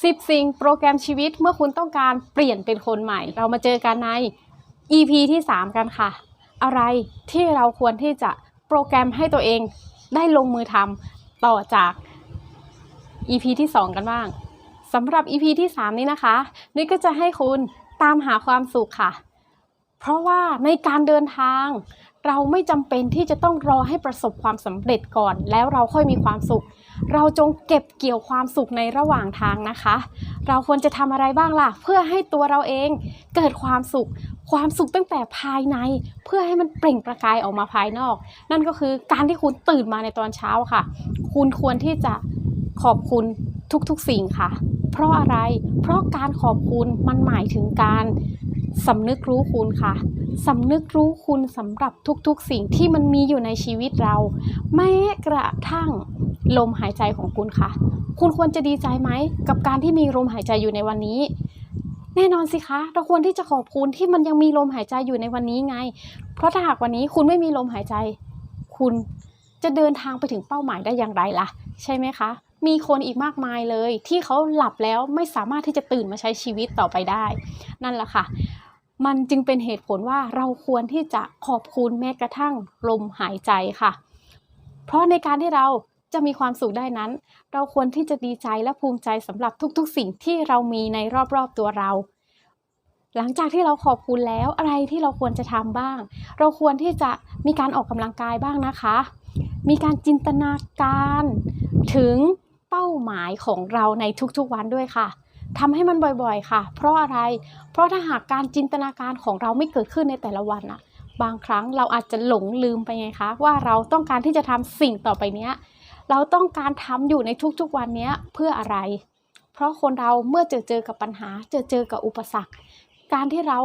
10 สิ่งโปรแกรมชีวิตเมื่อคุณต้องการเปลี่ยนเป็นคนใหม่ เรามาเจอกันใน EP ที่ 3 กันค่ะ อะไรที่เราควรที่จะโปรแกรมให้ตัวเองได้ลงมือทำต่อจาก EP ที่ 2 กันบ้างสำหรับ EP ที่ 3 นี้นะคะนุ้ยก็จะให้คุณตามหาความสุขค่ะ เพราะว่าในการเดินทาง เราไม่จำเป็นที่จะต้องรอให้ประสบความสำเร็จก่อน แล้วเราค่อยมีความสุข เราจงเก็บเกี่ยวความสุขในระหว่างทางนะคะ เราควรจะทำอะไรบ้างล่ะ เพื่อให้ตัวเราเองเกิดความสุข ความสุขตั้งแต่ภายใน เพื่อให้มันเปล่งประกายออกมาภายนอก นั่นก็คือการที่คุณตื่นมาในตอนเช้าค่ะ คุณควรที่จะขอบคุณทุกๆสิ่งค่ะ เพราะอะไร เพราะการขอบคุณมันหมายถึงการ สำนึกรู้คุณค่ะสำนึกรู้คุณสำหรับทุกๆสิ่งที่มันมีอยู่ในชีวิตเรา แม้กระทั่งลมหายใจของคุณค่ะ คุณควรจะดีใจไหม กับการที่มีลมหายใจอยู่ในวันนี้ แน่นอนสิคะ เราควรที่จะขอบคุณที่มันยังมีลมหายใจอยู่ในวันนี้ไง เพราะถ้าหากวันนี้คุณไม่มีลมหายใจ คุณจะเดินทางไปถึงเป้าหมายได้อย่างไรล่ะ ใช่ไหมคะ มีคนอีกมากมายเลย ที่เขาหลับแล้วไม่สามารถที่จะตื่นมาใช้ชีวิตต่อไปได้ นั่นแหละค่ะ มันจึงเป็นเหตุผลว่าเราควรที่จะขอบคุณแม้กระทั่งลมหายใจค่ะ เพราะในการที่เราจะมีความสุขได้นั้น เราควรที่จะดีใจและภูมิใจสำหรับทุกๆ สิ่งที่เรามีในรอบๆตัวเรา หลังจากที่เราขอบคุณแล้วอะไรที่เราควรจะทำบ้าง เราควรที่จะมีการออกกำลังกายบ้างนะคะ มีการจินตนาการถึง เป้าหมายของเราในทุกๆวันด้วยค่ะทำให้มันบ่อยๆ ค่ะ เพราะอะไร เพราะถ้าหากการจินตนาการของเราไม่เกิดขึ้นในแต่ละวันอะบางครั้งเราอาจจะหลงลืมไปไงคะ ว่าเราต้องการที่จะทำสิ่งต่อไปเนี้ย เราต้องการทำอยู่ในทุกๆวันเนี้ยเพื่ออะไร เพราะคนเราเมื่อเจอเจอกับปัญหา เจอเจอกับอุปสรรค การที่เรา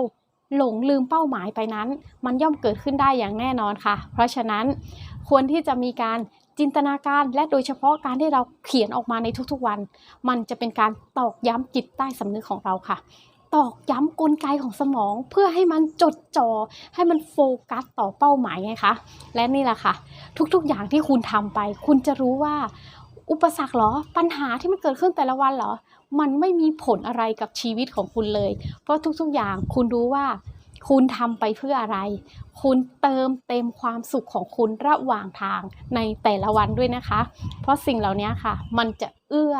หลงลืมเป้าหมายไปนั้น มันย่อมเกิดขึ้นได้อย่างแน่นอนค่ะ เพราะฉะนั้นควรที่จะมีการ จินตนาการและโดยเฉพาะการที่เราเขียนออกมาในทุกๆวัน มันจะเป็นการตอกย้ำจิตใต้สำนึกของเราค่ะ ตอกย้ำกลไกของสมอง เพื่อให้มันจดจ่อให้มันโฟกัสต่อเป้าหมายไงคะ และนี่แหละค่ะ ทุกๆอย่างที่คุณทำไป คุณจะรู้ว่า อุปสรรคหรอปัญหาที่มันเกิดขึ้นแต่ละวันหรอ มันไม่มีผลอะไรกับชีวิตของคุณเลย เพราะทุกๆอย่างคุณรู้ว่า คุณทำไปเพื่ออะไร คุณเติมเต็มความสุขของคุณระหว่างทางในแต่ละวันด้วยนะคะ เพราะสิ่งเหล่านี้ค่ะ มันจะเอื้อ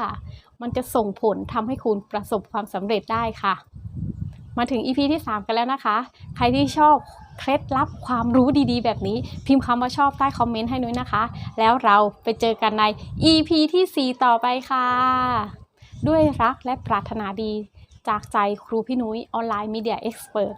มันจะส่งผลทำให้คุณประสบความสำเร็จได้ค่ะ มาถึง EP ที่ 3 กันแล้วนะคะ ใครที่ชอบเคล็ดลับความรู้ดีๆ แบบนี้ พิมพ์คำว่าชอบใต้คอมเมนต์ให้นุ้ยนะคะ แล้วเราไปเจอกันใน EP ที่ 4 ต่อไปค่ะ ด้วยรักและปรารถนาดีจากใจครูพี่นุ้ยออนไลน์มีเดียเอ็กซ์เพรส